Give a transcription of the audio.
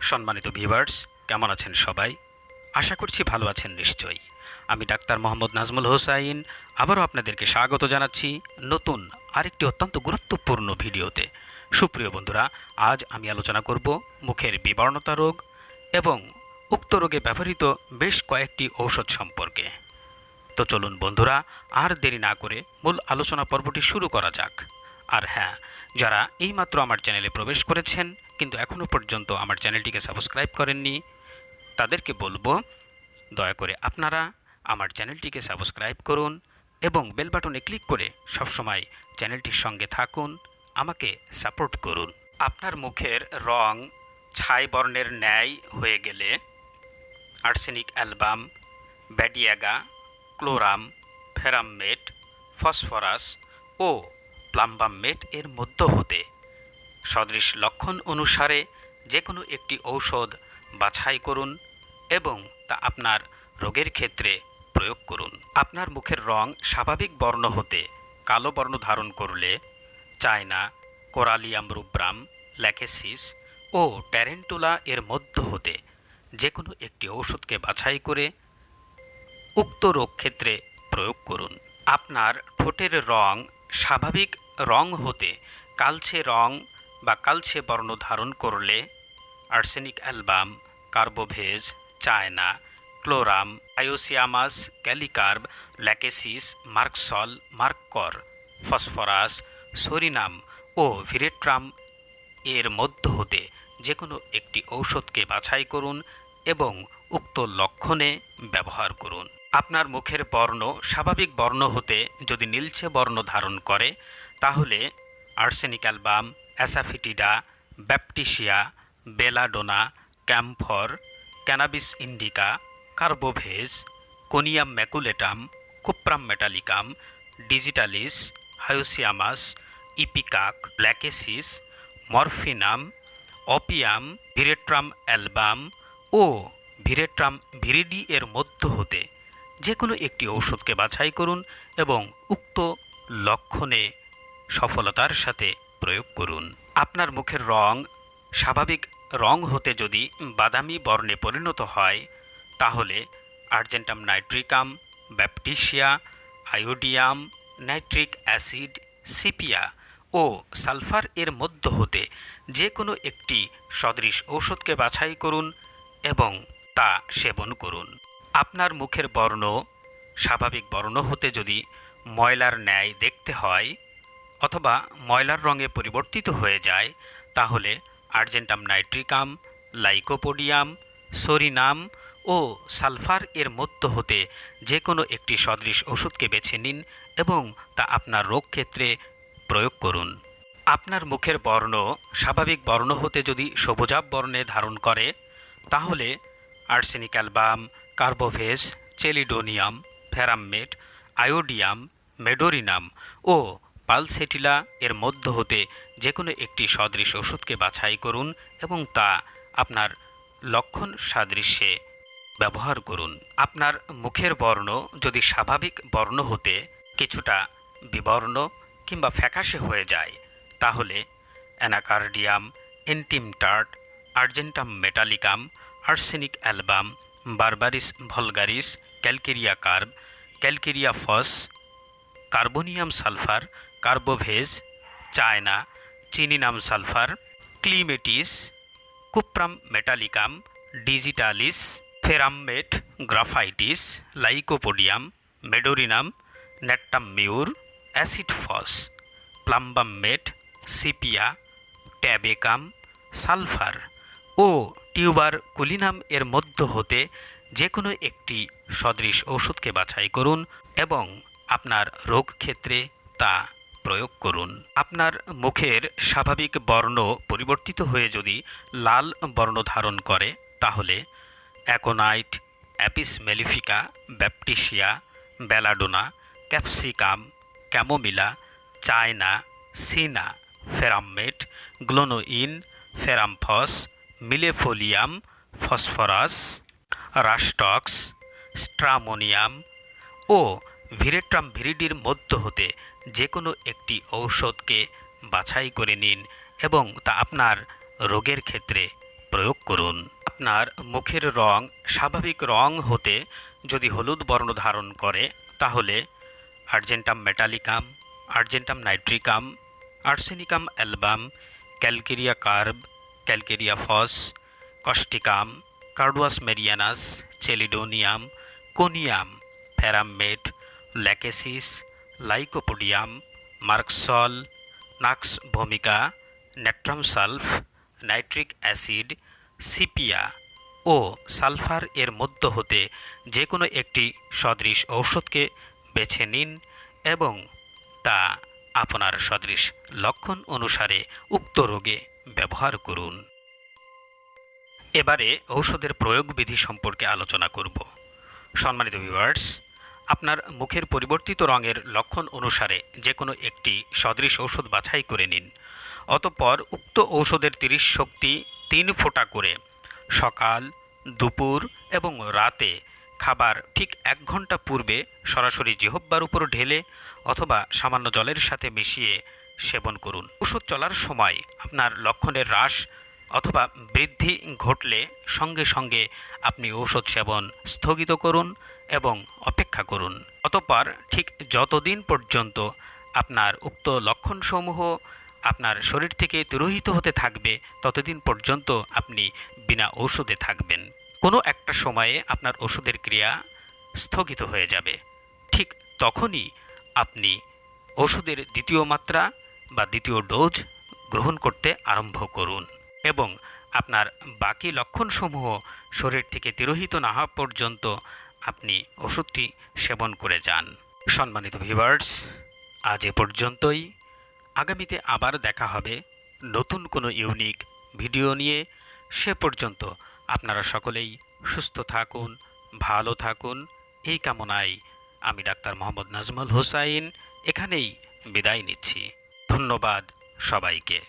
সম্মানিত ভিভার্স কেমন আছেন সবাই? আশা করছি ভালো আছেন নিশ্চয়ই। আমি ডাক্তার মোহাম্মদ নাজমুল হোসাইন, আবারও আপনাদেরকে স্বাগত জানাচ্ছি নতুন আরেকটি অত্যন্ত গুরুত্বপূর্ণ ভিডিওতে। সুপ্রিয় বন্ধুরা, আজ আমি আলোচনা করব মুখের বিবর্ণতা রোগ এবং উক্ত রোগে ব্যবহৃত বেশ কয়েকটি ঔষধ সম্পর্কে। তো চলুন বন্ধুরা, আর দেরি না করে মূল আলোচনা পর্বটি শুরু করা যাক। আর হ্যাঁ যারা এইমাত্র আমার চ্যানেলে প্রবেশ করেছেন কিন্তু এখনও পর্যন্ত আমার চ্যানেলটিকে সাবস্ক্রাইব করেননি। তাদেরকে বলব, দয়া করে আপনারা আমার চ্যানেলটিকে সাবস্ক্রাইব করুন এবং বেল বাটনে ক্লিক করে সবসময় চ্যানেলটির সঙ্গে থাকুন, আমাকে সাপোর্ট করুন। আপনার মুখের রং ছাই বর্ণের ন্যায় হয়ে গেলে arsenic album, badiaga, chlorum ferrum met phosphorus ও প্লাম্বামমেট এর মধ্য হতে সদৃশ লক্ষণ অনুসারে যে কোনো একটি ঔষধ বাছাই করুন এবং তা আপনার রোগের ক্ষেত্রে প্রয়োগ করুন। আপনার মুখের রং স্বাভাবিক বর্ণ হতে কালো বর্ণ ধারণ করলে চায়না, কোরালিয়াম রুব্রাম, ল্যাকেসিস ও ট্যারেন্টুলা এর মধ্য হতে যে কোনো একটি ঔষধকে বাছাই করে উক্ত রোগ ক্ষেত্রে প্রয়োগ করুন। আপনার ঠোঁটের রং স্বাভাবিক রং হতে কালচে রং বা কালছে বর্ণ ধারণ করলে arsenic album, carbo veg, china, chlorum, hyoscyamus, kali carb, lachesis, merc sol, merc cor, phosphorus, psorinum ও ভিরেট্রাম এর মধ্য হতে যে কোনো একটি ঔষধকে বাছাই করুন এবং উক্ত লক্ষণে ব্যবহার করুন। আপনার মুখের বর্ণ স্বাভাবিক বর্ণ হতে যদি নীলচে বর্ণ ধারণ করে, তাহলে arsenic album asafoetida baptisia belladonna, camphor, cannabis indica, carbo veg, conium maculatum, cuprum metallicum, digitalis, hyoscyamus, ipecac, lachesis, morphinum, opium, veratrum album ও ভিরেট্রাম ভিরিডি এর মধ্য হতে যে কোনো একটি ঔষধকে বাছাই করুন এবং উক্ত লক্ষণে সফলতার সাথে প্রয়োগ করুন। আপনার মুখের রং স্বাভাবিক রং হতে যদি বাদামি বর্ণে পরিণত হয়, তাহলে argentum nitricum baptisia iodium, nitric acid, sepia ও সালফার এর মধ্য হতে যে কোনো একটি সদৃশ ঔষধকে বাছাই করুন এবং তা সেবন করুন। আপনার মুখের বর্ণ স্বাভাবিক বর্ণ হতে যদি ময়লার ন্যায় দেখতে হয় অথবা ময়লার রঙে পরিবর্তিত হয়ে যায়, তাহলে আর্জেন্টাম নাইট্রিকাম, লাইকোপোডিয়াম, সরিনাম ও সালফার এর মধ্য হতে যে কোনো একটি সদৃশ ওষুধকে বেছে নিন এবং তা আপনার রোগ ক্ষেত্রে প্রয়োগ করুন। আপনার মুখের বর্ণ স্বাভাবিক বর্ণ হতে যদি সবুজাব বর্ণে ধারণ করে, তাহলে arsenic album carbo veg chelidonium ferrum met iodium, medorrhinum ও পালসেটিলা এর মধ্য হতে যে কোনো একটি সদৃশ ওষুধকে বাছাই করুন এবং তা আপনার লক্ষণ সাদৃশ্যে ব্যবহার করুন। আপনার মুখের বর্ণ যদি স্বাভাবিক বর্ণ হতে কিছুটা বিবর্ণ কিংবা ফ্যাকাশে হয়ে যায়, তাহলে anacardium antim tart argentum metallicum, arsenicum album, berberis vulgaris, calcarea carb, calcarea phos, carboneum sulphur carbo veg, china, chininum sulphur, clematis, cuprum metallicum, digitalis ferrum met graphites, lycopodium, medorrhinum mur acid phos, plumbum met, sepia, tabacum, sulphur ও tuberculinum এর মধ্য হতে যে কোনো একটি সদৃশ ঔষধকে বাছাই করুন এবং আপনার রোগ ক্ষেত্রে তা প্রয়োগ করুন। আপনার মুখের স্বাভাবিক বর্ণ পরিবর্তিত হয়ে যদি লাল বর্ণ ধারণ করে, তাহলে aconite, apis mellifica baptisia belladonna capsicum, chamomilla, china, cina, ferrum met, glonoine, ferrum phos, millefolium, phosphorus rhus tox stramonium ও ভিরেট্রাম ভিরিডির মধ্য হতে যে কোনো একটি ঔষধকে বাছাই করে নিন এবং তা আপনার রোগের ক্ষেত্রে প্রয়োগ করুন। আপনার মুখের রং স্বাভাবিক রং হতে যদি হলুদ বর্ণ ধারণ করে, তাহলে argentum metallicum, argentum nitricum, arsenicum album, calcarea carb, calcarea phos causticum carduus marianus, chelidonium, conium ferrum met lachesis lycopodium merc sol nux vomica natrum sulph nitric acid sepia ও সালফার এর মধ্য হতে যে কোনো একটি সদৃশ ঔষধকে বেছে নিন এবং তা আপনার সদৃশ লক্ষণ অনুসারে উক্ত রোগে ব্যবহার করুন। এবারে ঔষধের প্রয়োগ বিধি সম্পর্কে আলোচনা করব। সম্মানিত ভিউয়ার্স আপনার মুখের পরিবর্তিত রঙের লক্ষণ অনুসারে যে কোনো একটি সদৃশ ঔষধ বাছাই করে নিন। অতঃপর উক্ত ঔষধের তিরিশ শক্তি তিন ফোঁটা করে সকাল, দুপুর এবং রাতে খাবার ঠিক এক ঘণ্টা পূর্বে সরাসরি জিহব্বার উপর ঢেলে অথবা সামান্য জলের সাথে মিশিয়ে সেবন করুন। ওষুধ চলার সময় আপনার লক্ষণের হ্রাস অথবা বৃদ্ধি ঘটলে সঙ্গে সঙ্গে আপনি ঔষধ সেবন স্থগিত করুন এবং অপেক্ষা করুন। অতঃপর ঠিক যতদিন পর্যন্ত আপনার উক্ত লক্ষণসমূহ আপনার শরীর থেকে তিরোহিত হতে থাকবে, ততদিন পর্যন্ত আপনি বিনা ঔষধে থাকবেন। কোনো একটা সময়ে আপনার ওষুধের ক্রিয়া স্থগিত হয়ে যাবে। ঠিক তখনই আপনি ওষুধের দ্বিতীয় মাত্রা বা দ্বিতীয় ডোজ গ্রহণ করতে আরম্ভ করুন। এবং আপনার বাকি লক্ষণসমূহ শরীর থেকে তিরোহিত না হওয়া পর্যন্ত আপনি ওষুধটি সেবন করে যান। সম্মানিত ভিভার্স আজ এ পর্যন্তই। আগামীতে আবার দেখা হবে নতুন কোনো ইউনিক ভিডিও নিয়ে। সে পর্যন্ত আপনারা সকলেই সুস্থ থাকুন, ভালো থাকুন। এই কামনায় আমি ডাক্তার মোহাম্মদ নাজমুল হোসাইন এখানেই বিদায় নিচ্ছি। ধন্যবাদ সবাইকে।